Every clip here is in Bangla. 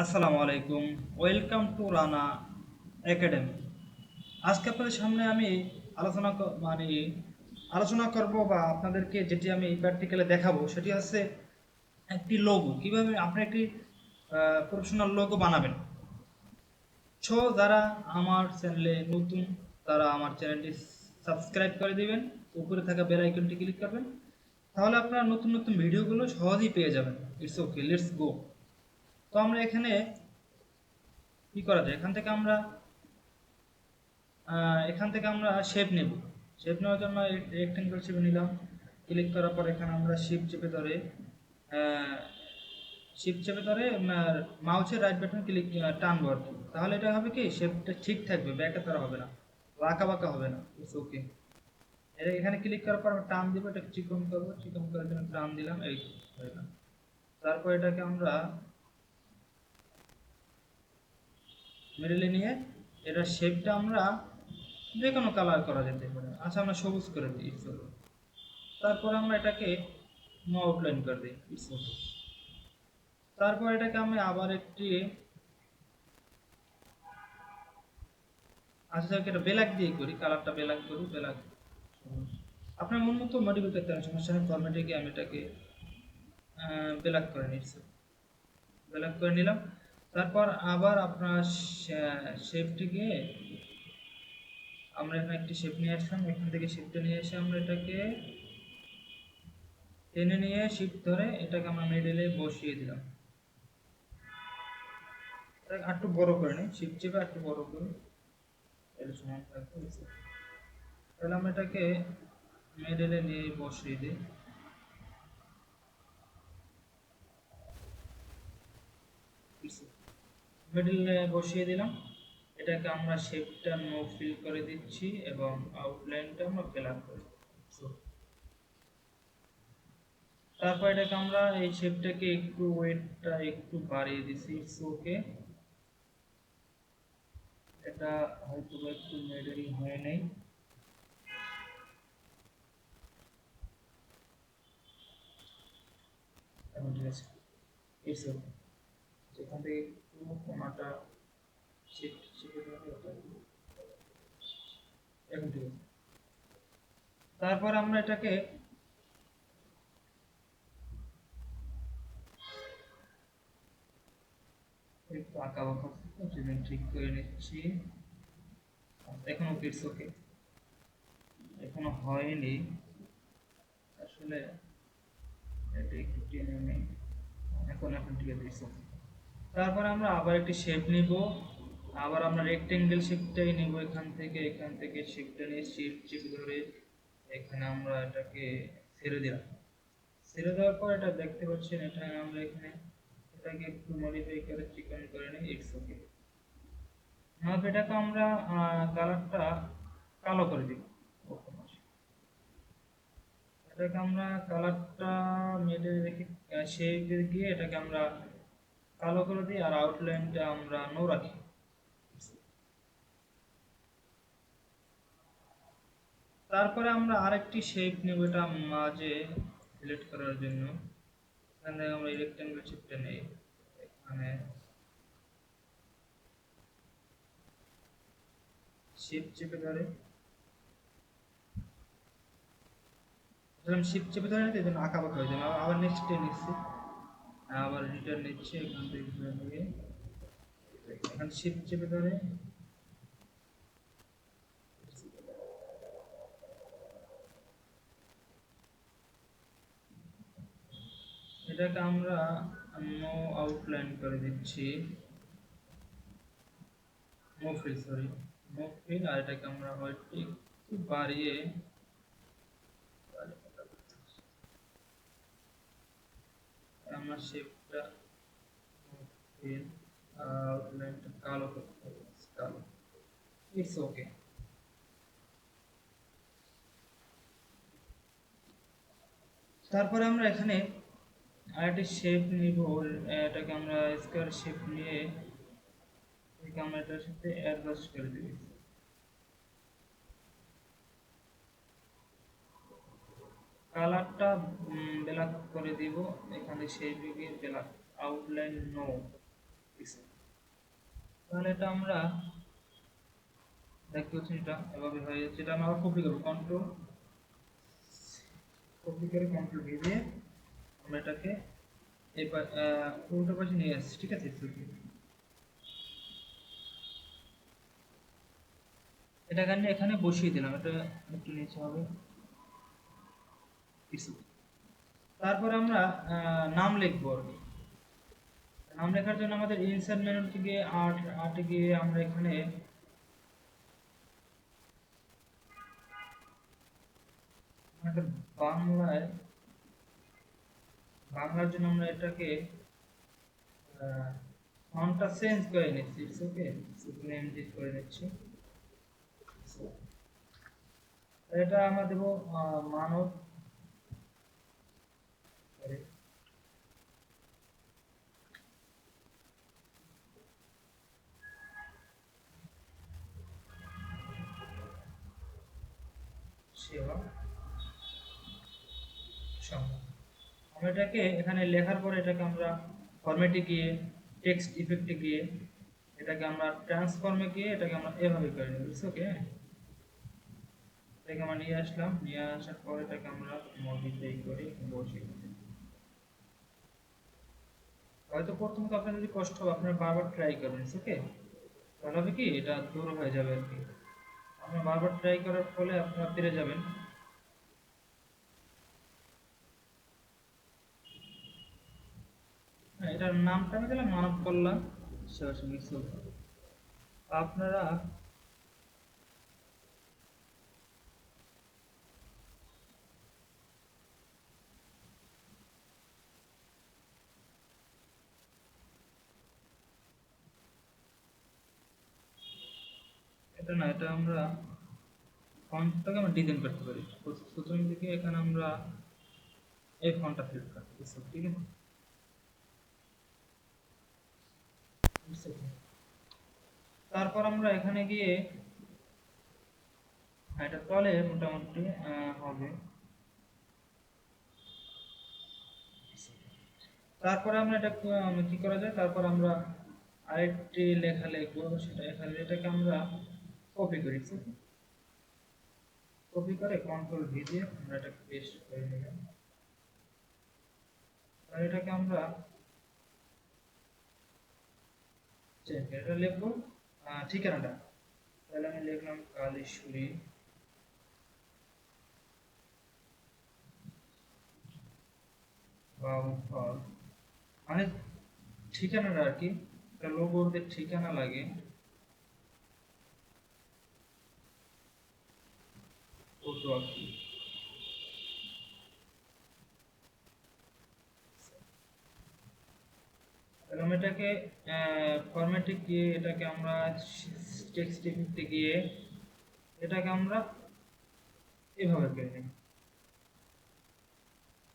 আসসালামু আলাইকুম। Welcome to Rana academy. আজকে আপনাদের সামনে আমি আলোচনা মানে আলোচনা করব বা আপনাদেরকে যেটি আমি প্র্যাকটিক্যালে দেখাবো, সেটি হচ্ছে একটি লোগো কীভাবে আপনি একটি প্রফেশনাল লোগো বানাবেন? সো যারা আমার চ্যানেলে নতুন, তারা আমার চ্যানেলটি সাবস্ক্রাইব করে দিবেন, উপরে থাকা বেল আইকনটি ক্লিক করবেন। তাহলে আপনারা নতুন নতুন ভিডিওগুলো সহজেই পেয়ে যাবেন। ইটস ওকে লেটস গো তো আমরা এখানে কি করা যায়? এখান থেকে আমরা এখান থেকে আমরা শেপ নেব। শেপ নেওয়ার জন্য রেক্টেঙ্গেল শেপ নিলাম। ক্লিক করার পর এখানে আমরা শিপ চেপে ধরে শিপ চেপে ধরে মাউসের রাইট বাটন ক্লিক টানবো আর কি। তাহলে এটা হবে কি? শেপটা ঠিক থাকবে, ব্যাকে তারা হবে না। বাঁকা বাঁকা হবে না। ইটস ওকে এটা এখানে ক্লিক করার পর আমরা টান দিব, এটা চিকন করব। চিকন করার জন্য টান দিলাম, এই তারপর এটাকে আমরা মিডলে নিয়ে এটার শেপটা আমরা যে কোনো কালার করা যেতে পারে। আচ্ছা আমরা সবুজ করে দিই ইটস তারপরে আমরা এটাকে নো আউটলাইন করে দিই ইটস তারপর এটাকে আমি আবার একটি আচ্ছা এটা বেলাক দিয়ে করি কালারটা বেলাক করি ব্ল্যাক আপনার মন মতো মডিফাই করতে হবে সমস্যা নেই ফরম্যাটে গিয়ে আমি এটাকে বেলাক করে নিচ্ছি। বেলাক করে নিলাম। তারপর আবার আপনার শেপটিকে আমরা এখানে একটি শেপ নিয়ে আসলাম। এখান থেকে শেপটা নিয়ে এসে আমরা এটাকে টেনে নিয়ে শিফট ধরে এটাকে আমরা মিডলে বসিয়ে দিলাম। এটাকে একটু বড় করে নিই। শিফট চেপে একটু বড় করে। এটা সমান থাকবে। তাহলে আমরা এটাকে মিডলে নিয়ে বসিয়ে দিই। মিডলে বসিয়ে দিলাম। এটাকে আমরা শেপটা নো ফিল করে দিচ্ছি এবং আউটলাইনটা আমরা ফিল করে তারপর এটাকে আমরা এই শেপটাকে একটু ওয়েটটা একটু বাড়িয়ে দিছি ইটস এটা হয়তো একটু মিডল হয়ে নেই। ইটস ওকে যেখান থেকে তারপর আমরা এটাকে একটু আঁকা ঠিক করে নিচ্ছি। এখনও কিটস ওকে এখনও হয়নি। আসলে এটা একটু টেনে নেই। এখন এখন ঠিক আছে। তারপর আমরা আবার একটি শেপ নিব। আবার আমরা রেক্টেঙ্গেল শেপটাই নিব এখান থেকে এখান থেকে শেপটা নিয়ে শিফট চেপে ধরে এখানে আমরা এটাকে ছেড়ে দিলাম। ছেড়ে দেওয়ার পর এটা দেখতে পাচ্ছেন, এটা আমরা এখানে এটাকে একটু মডিফাই করে চিকন করে নিই ইটস ওকে না এটাকে আমরা কালারটা কালো করে দিব এটাকে আমরা কালারটা মিডে রেখে শেপে গিয়ে এটাকে আমরা কালো করে দিই আর আউটলাইনটা আমরা নো রাখি। তারপরে আমরা আরেকটি শেপ নেব এটা মাঝে সিলেক্ট করার জন্য। এখান থেকে আমরা রেক্টেঙ্গেল শেপটা নেই। এখানে শিপ চেপে ধরে। শিপ চেপে ধরে নিতে আঁকা বাঁকা হয়ে যাবে আবার- নেক্সট নিচ্ছি। আবার নিচ্ছে এখান থেকে ধরে নিয়ে। এখানে শিপ চেপে ধরে। এটাকে আমরা নো আউটলাইন করে দিচ্ছি। No fill sorry no fill আর এটাকে আমরা হয়তো একটু বাড়িয়ে আমরা শেপটা ফিল আউটলাইনটা কালো আমরা এখানে আরেকটি শেপ নিব এটাকে আমরা স্কোয়ার শেপ নিয়ে এটাকে আমরা এটার সাথে অ্যাডজাস্ট করে দেব। কালারটা ব্ল্যাক করে দিব। এখানে গিয়ে ব্ল্যাক আউটলাইন নো তাহলে এটা আমরা দেখতে পাচ্ছি এটা এভাবে হয়ে যাচ্ছে। এটা আমরা কপি করব। কন্ট্রোল কপি করে কন্ট্রোল ভি দিয়ে আমরা এটাকে এই পাশে নিয়ে আসছি, ঠিক আছে? এটা এখানে এখানে বসিয়ে দিলাম? এটা একটু নিচে হবে। তারপরে আমরা নাম লিখব আর কি। নাম লেখার জন্য আমাদের ইনসার্ট মেনু থেকে আর্ট আর্টে গিয়ে আমরা এখানে আমাদের বাংলায়, বাংলার জন্য আমরা এটাকে ফন্টটা চেঞ্জ করে নিচ্ছি ইটস ওকে সুপ্রিম ডিট করে নিচ্ছি। এটা আমরা দেব মানব। সেবা। আমরা এটাকে এখানে লেখার পরে এটাকে আমরা ফরম্যাটে গিয়ে টেক্সট ইফেক্টে গিয়ে, এটাকে আমরা ট্রান্সফর্মে গিয়ে এটাকে আমরা এভাবে করে নেব ওকে এটাকে আমরা নিয়ে আসলাম, নিয়ে আসার পরে এটাকে আমরা মডিফাই করে দিই। হয়তো প্রথমত আপনার যদি কষ্ট হবে আপনারা বারবার ট্রাই করবেন ওকে তাহলে হবে কি? এটা দূর হয়ে যাবে আর কি। আপনার বারবার ট্রাই করার ফলে আপনারা পেরে যাবেন। হ্যাঁ, এটার নামটা আমি দিলাম মানব কল্যাণ সেবা সঙ্গী আপনারা এটা না, এটা আমরা ফন্টটাকে আমরা ডিজাইন করতে পারি। প্রথম দিকে এখানে আমরা এই ফন্টটা সিলেক্ট করতে পারি ঠিক আছে? তারপর আমরা এখানে গিয়ে এটা তলে মোটামুটি হবে। তারপরে আমরা এটা কি করা যায়? তারপর আমরা আরেকটি লেখা লিখব, সেটা এখানে। এটাকে আমরা কপি করি কপি করে কন্ট্রোল ভি দিয়ে আমরা এটাকে পেস্ট করে নিলাম। আর এটাকে আমরা এটা লিখব ঠিকানাটা। তাহলে আমি লিখলাম কালীশ্বরী। মানে ঠিকানাটা আর কি, একটা লোগোতে ঠিকানা লাগে ফটো আর কি। এটাকে ফরম্যাটে গিয়ে এটাকে আমরা টেক্সট টিপিতে গিয়ে এটাকে আমরা এভাবে করে নিই।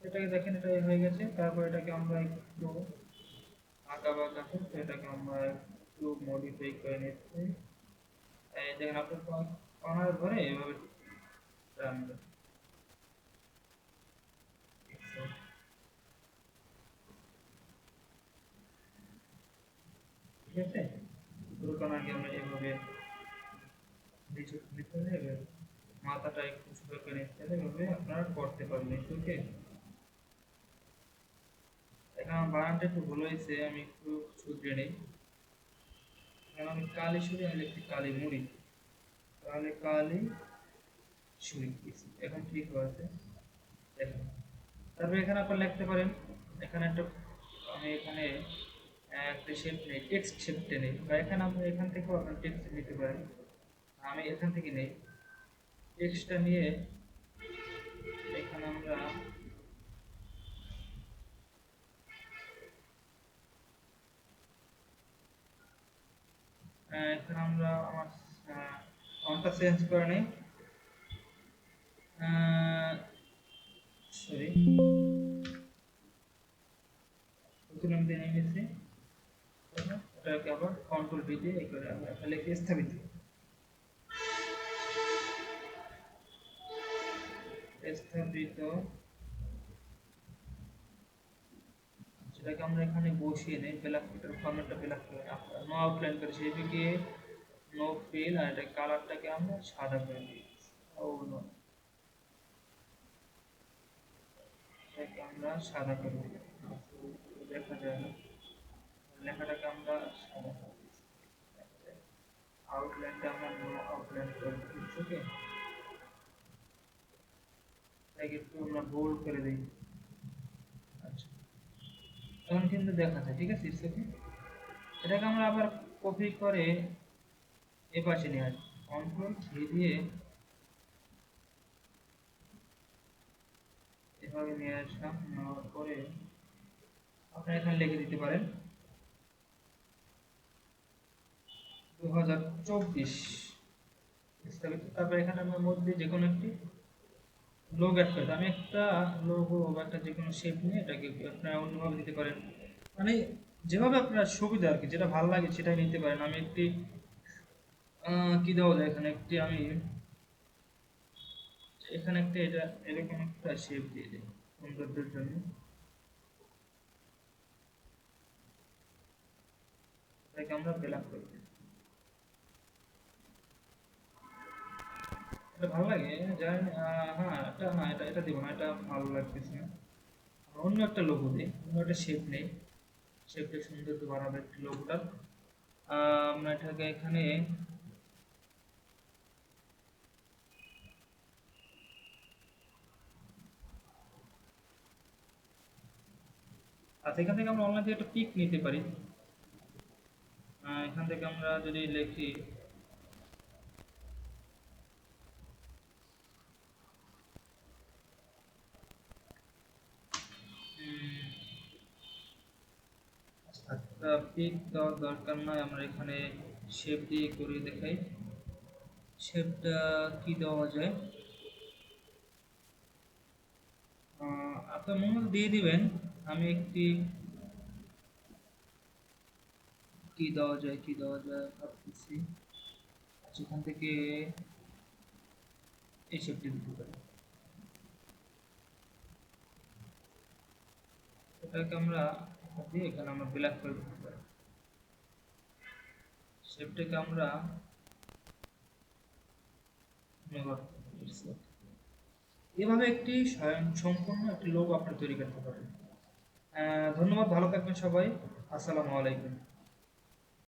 এটাকে দেখেন, এটা হয়ে গেছে। তারপর এটাকে আমরা একটু আঁকা বাঁকা করতে এটাকে আমরা একটু মডিফাই করে নিচ্ছি। দেখেন, আপনার কর্নার ধরে এভাবে টানবে ঠিক আছে পুরো কর্নারকে আমরা এভাবে মাথাটা একটু ছোট করে নিতে হবে এভাবে আপনারা করতে পারবেন ওকে এখানে আমার বানানটা একটু ভুল হয়েছে আমি একটু শুধরে নেই। কারণ আমি কালি সুরি আমি লিখছি কালি মুড়ি। তাহলে কালি সুরি এখন ঠিক হয়েছে দেখুন। তারপরে এখানে আপনারা লিখতে পারেন, এখানে একটা, আমি এখানে একটা শেপ নেই টেক্সট শেপটা নেই। বা এখানে আপনি এখান থেকেও আপনার টেক্সট নিতে পারেন আমি এখান থেকে নেই। টেক্সটটা নিয়ে এখানে আমরা এখানে আমরা আমার ফন্টটা চেঞ্জ করে নিই। সরি নতুন আমি দিয়ে নিয়েছি ওটাকে আবার কন্ট্রোল বি দিয়ে এই করে আমরা লিখে স্থাপিত স্থাপিত। সেটাকে আমরা এখানে বসিয়ে নেই ব্ল্যাক এটার ফর্মেটটা ব্ল্যাক নো আউটলাইন করে সেটাকে নো ফিল আর এটা কালারটাকে আমরা সাদা করে দিই ও নো এটাকে আমরা সাদা করে দেখা যায় না লেখাটাকে আমরা সাদা করে আউটলাইনটা আমরা নো আউটলাইন করে দিই ওকে এটাকে একটু আমরা বোল্ড করে দিই। আচ্ছা। তখন কিন্তু দেখা যায়, ঠিক আছে, ইটস এটাকে আমরা আবার কপি করে এ পাশে নিয়ে আসি কন্ট্রোল ভি দিয়ে এভাবে নিয়ে আসলাম, নেওয়ার পরে আপনি এখানে লিখে দিতে পারেন। দু হাজার চব্বিশ স্থগিত তারপরে এখানে আমার মধ্যে যে কোনো একটি লোগ অ্যাড করে আমি একটা লোগো বা একটা যে কোনো শেপ নিয়ে এটাকে আপনারা অন্যভাবে দিতে পারেন। মানে যেভাবে আপনার সুবিধা আর কি, যেটা ভালো লাগে সেটাই নিতে পারেন। আমি একটি কি দেওয়া যায় এখানে? একটি আমি এখানে একটা এটা এরকম একটা শেপ দিয়ে দিই সৌন্দর্যের জন্য। এটাকে আমরা বেলাপ করে দিই। এটা ভালো লাগে আহ, হ্যাঁ এটা না এটা এটা দিব না এটা ভালো লাগতেছে না। অন্য একটা লোগো দিই অন্য একটা শেপ নেই। শেপটা সুন্দর তো বানাবে একটি লোগোটা আমরা এটাকে এখানে আচ্ছা এখান থেকে আমরা অনলাইন থেকে একটা পিক নিতে পারি। এখান থেকে আমরা যদি লিখি পিক দেওয়ার দরকার নয় আমরা এখানে শেপ দিয়ে করে দেখাই। শেপটা কি দেওয়া যায়? আপনার মনে দিয়ে দিবেন। আমি একটি কি দেওয়া যায়, কি দেওয়া যায় ভাবতেছি। এখান থেকে এই শেপটি দিতে পারি এটাকে আমরা দিয়ে এখানে আমরা ব্ল্যাক করে। দিতে পারি শেপটাকে আমরা এভাবে একটি সম্পূর্ণ একটি লোগো আপনারা তৈরি করতে পারেন ধন্যবাদ ভালো থাকবেন সবাই। আসসালামু আলাইকুম।